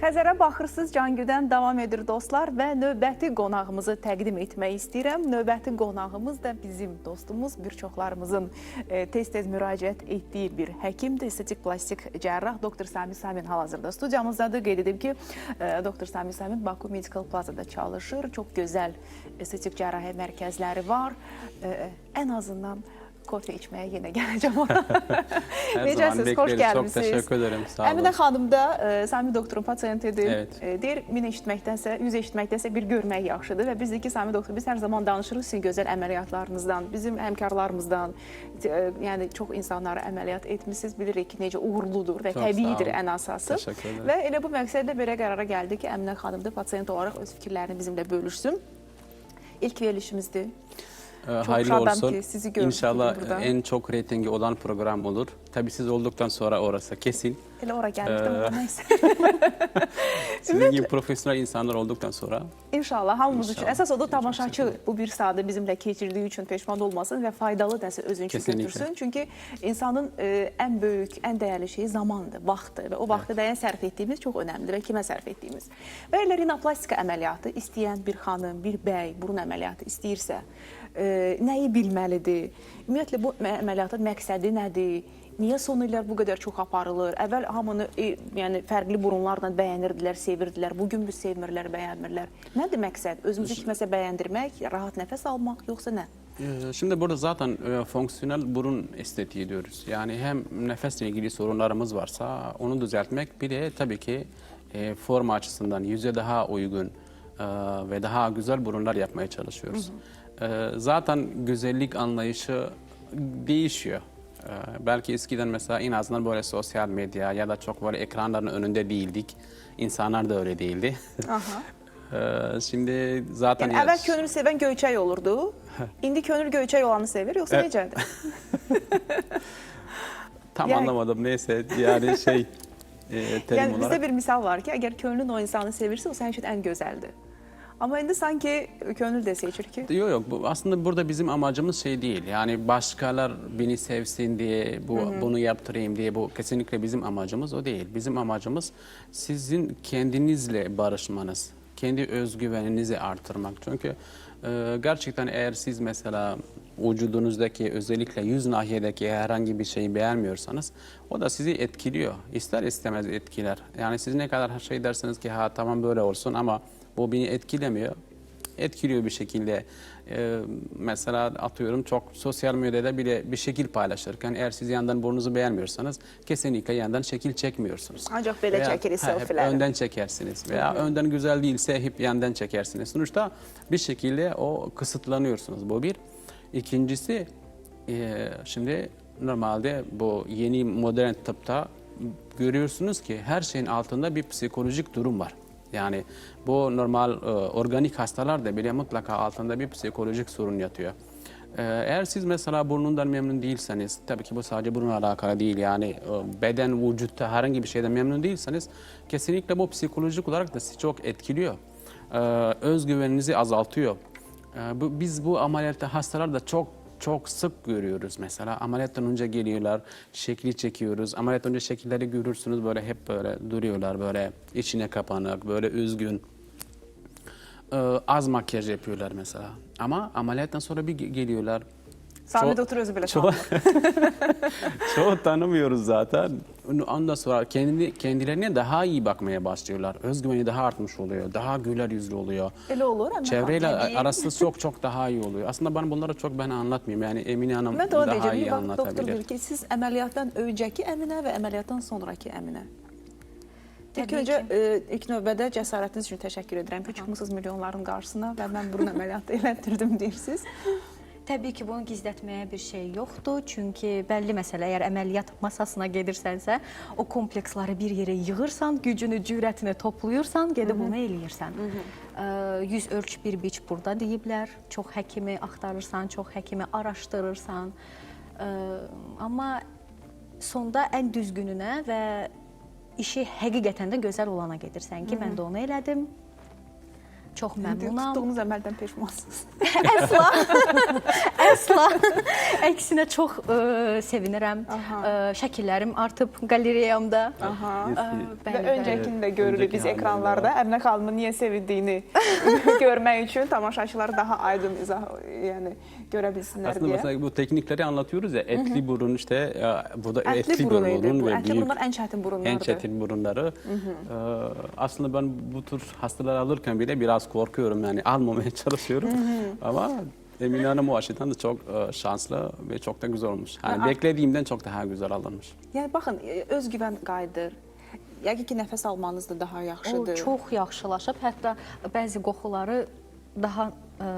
Xəzərə baxırsınız Cangüdən davam edir dostlar və növbəti qonağımızı təqdim etmək istəyirəm. Növbəti qonağımız da bizim dostumuz, bir çoxlarımızın e, tez-tez müraciət etdiyi bir həkimdir, estetik plastik cərrah doktor Sami Samin hal-hazırda studiyamızdadır. Qeyd edib ki, e, doktor Sami Samin Baku Medical Plaza-da çalışır. Çox gözəl estetik cərrahi mərkəzləri var. E, Ən azından kofe içməyə yenə gələcəm ona. Necəsiz? Xoş. Çok gəlmisiniz. teşekkür ederim. Sağ olun. Əminə xanım da e, Sami doktorun pasiyentidir. Evet. E, deyir, min eşitməkdənsə, yüz eşitməkdənsə bir görmək yaxşıdır və biz ki, Sami doktor, biz hər zaman danışırıq sizin gözəl əməliyyatlarınızdan, bizim həmkarlarımızdan, e, yəni çox insanları əməliyyat etmisiniz, bilirik ki, necə uğurludur və Çox təbiidir ən əsası. Təşəkkür. Və elə bu məqsədlə belə qərara gəldik ki, Əminə xanım da pasiyent olaraq öz fikirlərini bizimlə bölüşsün. İlk verilişimizdir. Ee, Çok hayırlı olsun. sizi gördük İnşallah burada. en çok reytingi olan program olur. Tabii siz olduktan sonra orası kesin. Elə ora gəlmişdim, Ee, amma nəysə. Sizin gibi profesyonel insanlar olduktan sonra İnşallah hamımız üçün. İnşallah. Əsas odur tamaşaçı bu bir saatı bizimlə keçirdiyi üçün peşman olmasın və faydalı nəsə özün Kesinlikle. götürsün. Çünki insanın e, ən böyük, ən dəyərli şeyi zamandır, vaxtdır və o vaxtı dəyən sərf etdiyimiz çox önəmlidir və kimə sərf etdiyimiz. Və elə rinoplastika əməliyyatı istəyən bir xanım, bir bəy burun əməliyyatı istəyirsə, e, nəyi bilməlidir? Ümumiyyətlə bu mə- əməliyyatın məqsədi nədir? Niyə son illər bu qədər çox aparılır? Əvvəl hamını e, yəni fərqli burunlarla bəyənirdilər, sevirdilər. Bu gün biz sevmirlər, bəyənmirlər. Nədir məqsəd? Özümüzü kiməsə bəyəndirmək, rahat nəfəs almaq yoxsa nə? Ee, Şimdi burada zaten e, fonksiyonel burun estetiği diyoruz. Yani hem nefesle ilgili sorunlarımız varsa onu düzeltmek bir de tabii ki e, forma açısından yüze daha uygun e, ve daha güzel burunlar yapmaya çalışıyoruz. E, zaten güzellik anlayışı değişiyor. E, belki eskiden mesela en azından böyle sosyal medya ya da çok böyle ekranların önünde değildik. İnsanlar da öyle değildi. Aha. E, şimdi zaten Yəni ya- əvvəl könül sevən göyçək olurdu. İndi könül göyçək olanı sevir, yoxsa Evet. necədir? Tam Yani- anlamadım neyse yani şey e, bizdə olarak. bir misal var ki, əgər könlün o insanı sevirsə, o sənin üçün ən gözəldir. Amma indi sanki könül də seçir ki, Yok yok bu aslında burada bizim amacımız şey değil. Yani başkalar beni sevsin diye bu bunu yaptırayım diye bu kesinlikle bizim amacımız o değil. Bizim amacımız sizin kendinizle barışmanız, kendi özgüveninizi artırmak. Çünkü e, gerçekten eğer siz mesela vücudunuzdaki özellikle yüz nahiyedeki herhangi bir şeyi beğenmiyorsanız o da sizi etkiliyor. İster istemez etkiler. Yani siz ne kadar şey derseniz ki ha tamam böyle olsun ama bu beni etkilemiyor etkiliyor bir şekilde. Ee, mesela atıyorum çok sosyal medyada bile bir şekil paylaşırken eğer siz yandan burnunuzu beğenmiyorsanız kesinlikle yandan şekil çekmiyorsunuz. Ancaq belə Veya- çəkirik ha, hep selfieləri. önden çekersiniz veya önden güzel değilse hep yandan çekersiniz. Sonuçta bir şekilde o kısıtlanıyorsunuz. Bu bir. İkincisi e, şimdi normalde bu yeni modern tıpta görüyorsunuz ki her şeyin altında bir psikolojik durum var. Yani bu normal e, organik hastalarda bile mutlaka altında bir psikolojik sorun yatıyor. E, Eğer siz mesela burnundan memnun değilseniz, tabii ki bu sadece bununla alakalı değil yani e, beden, vücutta herhangi bir şeyden memnun değilseniz kesinlikle bu psikolojik olarak da sizi çok etkiliyor. E, Özgüveninizi azaltıyor. E, Biz bu ameliyatta hastalarda çok çok sık görüyoruz mesela. Ameliyattan önce geliyorlar, şekli çekiyoruz. Ameliyattan önce şekilleri görürsünüz böyle hep böyle duruyorlar böyle içine kapanık, böyle üzgün. Ee, az makyaj yapıyorlar mesela. Ama ameliyattan sonra bir ge- geliyorlar. Sami Çok- də otur özü belə Çoğu, tanımır. çoğu tanımıyoruz zaten. Ondan sonra kendi, kendilerine daha iyi bakmaya başlıyorlar. Özgüveni daha artmış oluyor. Daha güler yüzlü oluyor. Elə olur, amma Çevreyle Tabii. arası çok çok daha iyi oluyor. Aslında ben bunları çok ben anlatmayayım. Yani Emine Hanım onu daha deyəcəm. iyi doktor anlatabilir. deyir ki, siz əməliyyatdan öncəki Əminə və əməliyyatdan sonraki Əminə. İlk öncə e, ilk növbədə cəsarətiniz üçün təşəkkür edirəm ki, çıxmısınız milyonların qarşısına və mən burun əməliyyatı elətdirdim deyirsiniz. Təbii ki, bunu gizlətməyə bir şey yoxdur. Çünki bəlli məsələ, əgər əməliyyat masasına gedirsənsə, o kompleksləri bir yerə yığırsan, gücünü, cürətini toplayırsan, gedib bunu eləyirsən. Ə, Yüz ölç bir biç burada deyiblər. Çox həkimi axtarırsan, çox həkimi araşdırırsan. Ə, Amma sonda ən düzgününə və işi həqiqətən də gözəl olana gedirsən ki, mən də onu elədim. Çox məmnunam. Tutduğunuz əməldən peşmansınız. Əsla. Əsla. Əksinə çox ə, sevinirəm. Ə, şəkillərim artıb qalereyamda. Aha. Ə, Və öncəkini də görürük biz ekranlarda. Əminə xanımın niyə sevildiyini görmək üçün tamaşaçılar daha aydın izah, yəni görə bilsinlər Aslında deyə. mesela bu teknikleri anlatıyoruz ya etli burun işte ya, burada etli, Ətli burun burun bu. ve büyük burunlar ən çətin burunlardır. en çetin burunları. Ee, aslında ben bu tür hastalar alırken bile biraz korkuyorum yani almamaya çalışıyorum. Ama Emine Hanım o açıdan da çok e, şanslı ve çok da güzel olmuş. Hani Ben- beklediğimden çok daha güzel alınmış. Yəni baxın, e, özgüvən qayıdır. Yəqin ki, nəfəs almanız da daha O yaxşıdır. çox yaxşılaşıb. Hətta bəzi qoxuları daha ə,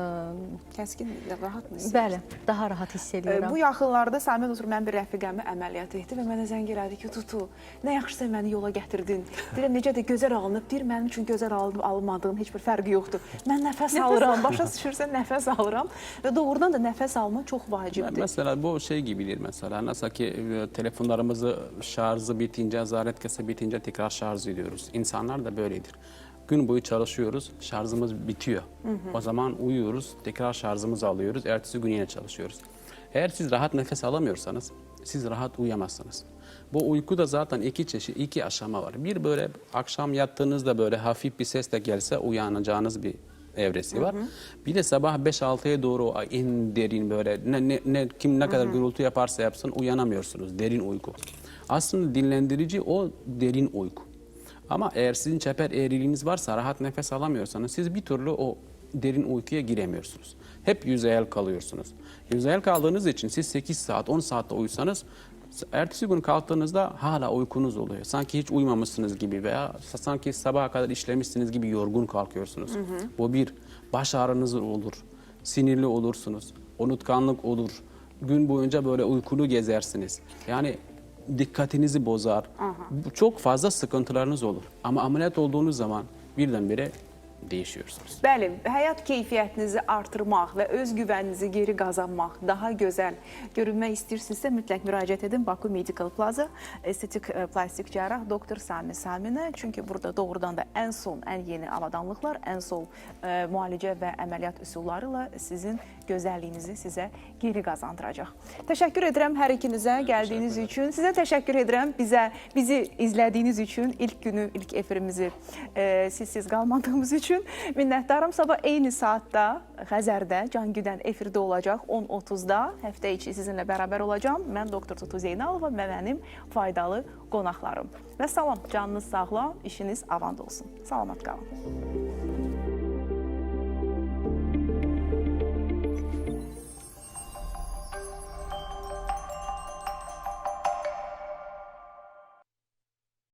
kəskin, rahatmısınız? bəli, daha rahat hiss edirəm. Bu yaxınlarda Səmin oturur, mən bir rəfiqəmi əməliyyat etdi və mənə zəng elədi ki, Tutu, nə yaxşısa məni yola gətirdin. Deyirəm, necə də gözəl alınıb. Deyir, mənim üçün gözəl alınıb, alınmadığım heç bir fərqi yoxdur. Mən nəfəs alıram, başa düşürsən, nəfəs alıram və doğrudan da nəfəs alma çox vacibdir. Mesela bu şey gibidir mesela nasıl ki e, telefonlarımızı şarjı bitince zaret kese bitince tekrar şarj ediyoruz. İnsanlar da böyledir. Gün boyu çalışıyoruz, şarjımız bitiyor. O zaman uyuyoruz, tekrar şarjımızı alıyoruz, ertesi gün yine çalışıyoruz. Eğer siz rahat nefes alamıyorsanız, siz rahat uyuyamazsınız. Bu uykuda zaten iki çeşit, iki aşama var. Bir böyle akşam yattığınızda böyle hafif bir ses de gelse uyanacağınız bir evresi var. Bir de sabah 5-6'ya doğru en derin böyle ne, ne, ne kim ne kadar gürültü yaparsa yapsın uyanamıyorsunuz. Derin uyku. Aslında dinlendirici o derin uyku. Ama eğer sizin çeper eğriliğiniz varsa rahat nefes alamıyorsanız siz bir türlü o derin uykuya giremiyorsunuz. Hep yüzeyel kalıyorsunuz. Yüzeyel kaldığınız için siz 8 saat 10 saatte uyusanız ertesi gün kalktığınızda hala uykunuz oluyor. Sanki hiç uyumamışsınız gibi veya sanki sabaha kadar işlemişsiniz gibi yorgun kalkıyorsunuz. Bu bir. Baş ağrınız olur. Sinirli olursunuz. Unutkanlık olur. Gün boyunca böyle uykulu gezersiniz. Yani dikkatinizi bozar. Bu Çok fazla sıkıntılarınız olur. Ama ameliyat olduğunuz zaman birdenbire değişiyorsunuz. Bəli, həyat keyfiyyətinizi artırmaq və öz güvəninizi geri qazanmaq, daha gözəl görünmək istəyirsinizsə mütləq müraciət edin Baku Medical Plaza estetik e, plastik cərrah doktor Sami Saminə. Çünki burada doğrudan da ən son, ən yeni avadanlıqlar, ən son e, müalicə və əməliyyat üsulları ilə sizin gözəlliyinizi sizə geri qazandıracaq. Təşəkkür edirəm hər ikinizə gəldiyiniz üçün. Sizə təşəkkür edirəm bizə bizi izlədiyiniz üçün, ilk günü, ilk efirimizi e, sizsiz qalmadığımız üçün minnətdaram. Sabah eyni saatda Xəzərdə Can Güdən efirdə olacaq 10:30-da. Həftə içi sizinlə bərabər olacağam. Mən doktor Tutu Zeynalova və mənim faydalı qonaqlarım. Və salam, canınız sağlam, işiniz avand olsun. Salamat qalın.